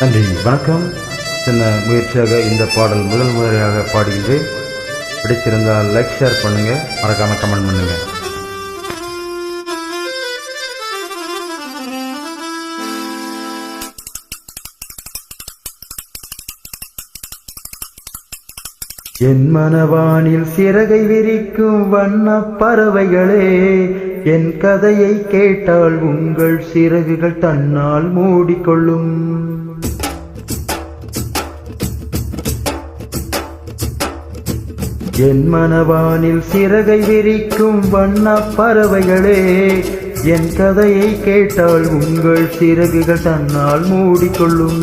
நன்றி. வணக்கம். சின்ன முயற்சியாக இந்த பாடல் முதல் முறையாக பாடுகின்றேன். பிடிச்சிருந்தால் லைக் ஷேர் பண்ணுங்க. மறக்காம கமெண்ட் பண்ணுங்க. என் மனவானில் சிறகை விரிக்கும் வண்ண பறவைகளே என் கதையை கேட்டால் உங்கள் சிறகுகள் தன்னால் மூடிக்கொள்ளும். என் மனவானில் சிறகை விரிக்கும் வண்ண பறவைகளே என் கதையை கேட்டால் உங்கள் சிறகுகள் தன்னால் மூடிக்கொள்ளும்.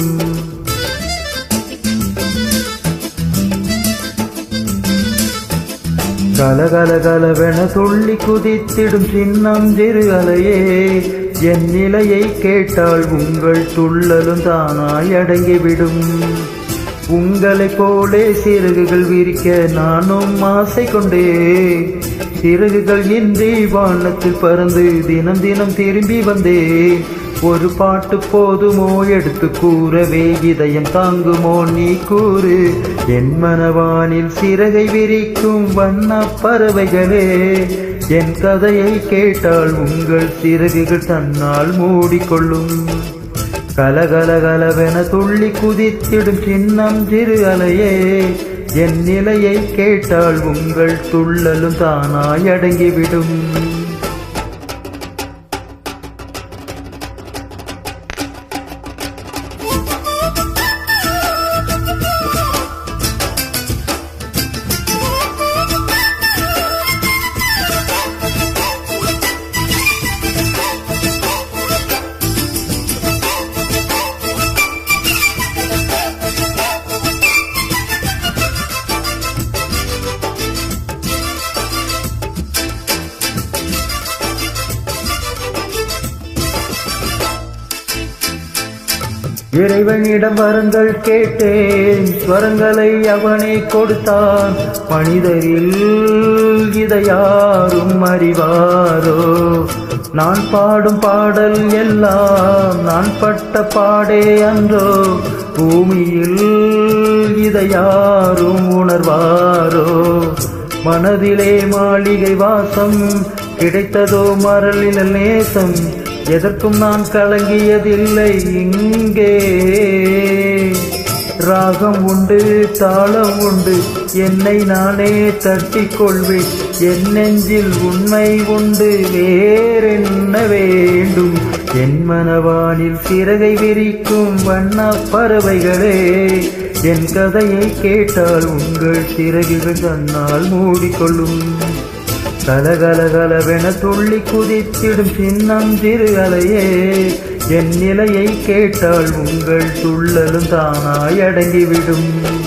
கலகல கலவென துள்ளி குதித்திடும் சின்னம் சிறு அலையே என் நிலையை கேட்டால் உங்கள் துள்ளலும் தானாய் அடங்கிவிடும். உங்களை போலே சிறகுகள் விரிக்க நானும் ஆசை கொண்டே. சிறகுகள் இன்றி வானத்தில் பறந்து தினம் தினம் திரும்பி வந்தே. ஒரு பாட்டு போதுமோ எடுத்து கூறவே இதயம் தாங்குமோ நீ கூறு. என் மனவானில் சிறகை விரிக்கும் வண்ண பறவைகளே. என் கதையை கேட்டால் உங்கள் சிறகுகள் தன்னால் மூடிக்கொள்ளும். கலகலகலவென துள்ளி குதித்திடும் சின்னம் திரு அலையே என் நிலையை கேட்டால் உங்கள் துள்ளலும் தானாய் அடங்கிவிடும். இறைவனிடம் வரங்கள் கேட்டேன். ஸ்வரங்களை அவனை கொடுத்தான். மனிதரில் இதை யாரும் அறிவாரோ? நான் பாடும் பாடல் எல்லாம் நான் பட்ட பாடே அன்றோ? பூமியில் இதை யாரும் உணர்வாரோ? மனதிலே மாளிகை வாசம் கிடைத்ததோ மரலில் நேசம் எதற்கும் நான் கலங்கியதில்லை இங்கே. ராகம் உண்டு தாளம் உண்டு என்னை நானே தட்டிக்கொள்வேன். என் நெஞ்சில் உண்மை உண்டு வேறென்ன வேண்டும்? என் மனவானில் சிறகை விரிக்கும் வண்ண பறவைகளே என் கதையை கேட்டால் உங்கள் சிறகுகள் தன்னால் மூடிக்கொள்ளும். கலகலகலவென துள்ளி குதித்திடும் சின்னந்திரு அலையே என் நிலையை கேட்டால் உங்கள் துள்ளலும் தானாய் அடங்கிவிடும்.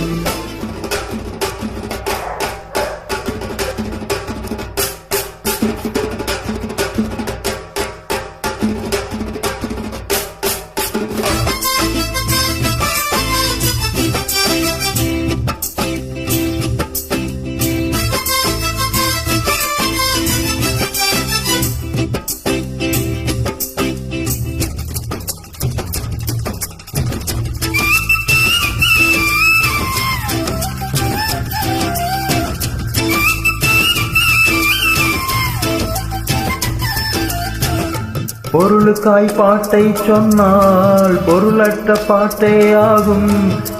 பொருளுக்காய் பாட்டை சொன்னால் பொருளற்ற பாட்டே ஆகும்.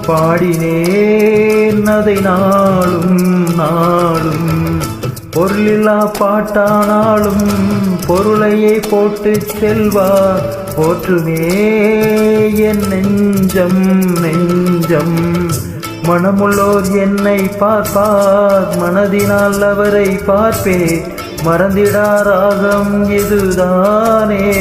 பாடினேன் அதை நாளும் நாளும். பொருளில்லா பாட்டானாலும் பொருளையே போட்டு செல்வார் போற்றுமே என் நெஞ்சம் நெஞ்சம். மனமுள்ளோர் என்னை பார்ப்பார் மனதினால் அவரை பார்ப்பேன். மறந்திடா ராகம் இதுதானே.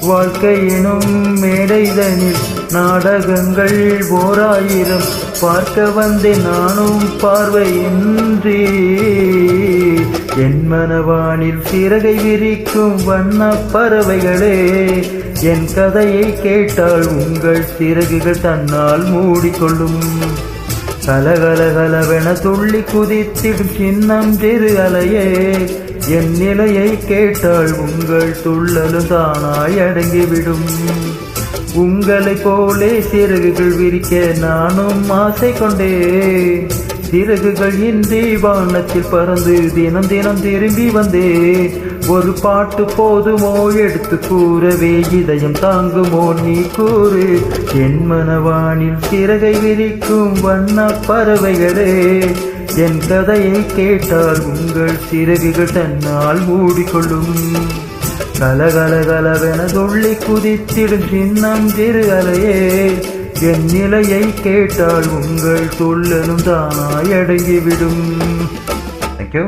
வாழ்க்கையினும் மேடைதனில் நாடகங்கள் ஓராயிரம். பார்க்க வந்தேன் நானும் பார்வையின்றி. என் மனவானில் சிறகை விரிக்கும் வண்ண பறவைகளே என் கதையை கேட்டால் உங்கள் சிறகுகள் தன்னால் மூடிக்கொள்ளும். கலகலகலவென துள்ளி குதித்திடும் சின்னம் திரு அலையே என் நிலையை கேட்டால் உங்கள் துள்ளலும் தானாய் அடங்கிவிடும். உங்களை போலே சிறகுகள் விரிக்க நானும் ஆசை கொண்டேன். சிறகுகள் இன்றி வானத்தில் பறந்து தினம் தினம் திரும்பி வந்தே. ஒரு பாட்டு போதுமோ எடுத்து கூறவே இதயம் தாங்குமோ நீ கூறு. என் மனவானில் சிறகை விரிக்கும் வண்ண பறவைகளே என் கதையை கேட்டால் உங்கள் சிறகுகள் தன்னால் மூடிக்கொள்ளும். கலகலகலவென துள்ளி குதித்திடும் சின்னம் திரு அலையே என் நிலையை கேட்டால் உங்கள் துள்ளலும் தானாய் அடங்கிவிடும். தேங்க்யூ